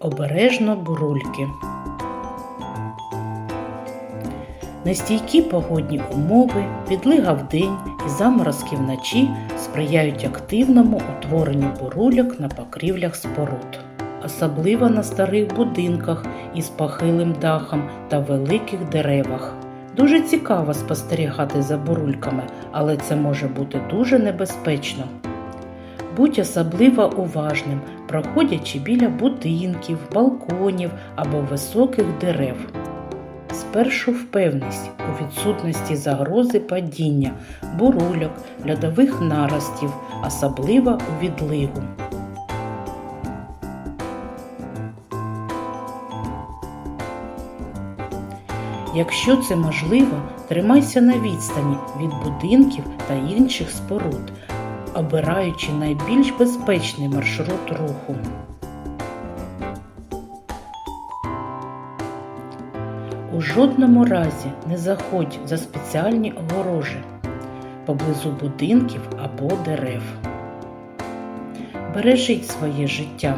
Обережно бурульки. Нестійкі погодні умови, відлига вдень і заморозки вночі сприяють активному утворенню бурульок на покрівлях споруд, особливо на старих будинках із похилим дахом та великих деревах. Дуже цікаво спостерігати за бурульками, але це може бути дуже небезпечно. Будь особливо уважним, проходячи біля будинків, балконів або високих дерев. Спершу впевнись у відсутності загрози падіння, бурульок, льодових наростів, особливо у відлигу. Якщо це можливо, тримайся на відстані від будинків та інших споруд, обираючи найбільш безпечний маршрут руху. У жодному разі не заходь за спеціальні огорожі поблизу будинків або дерев. Бережіть своє життя.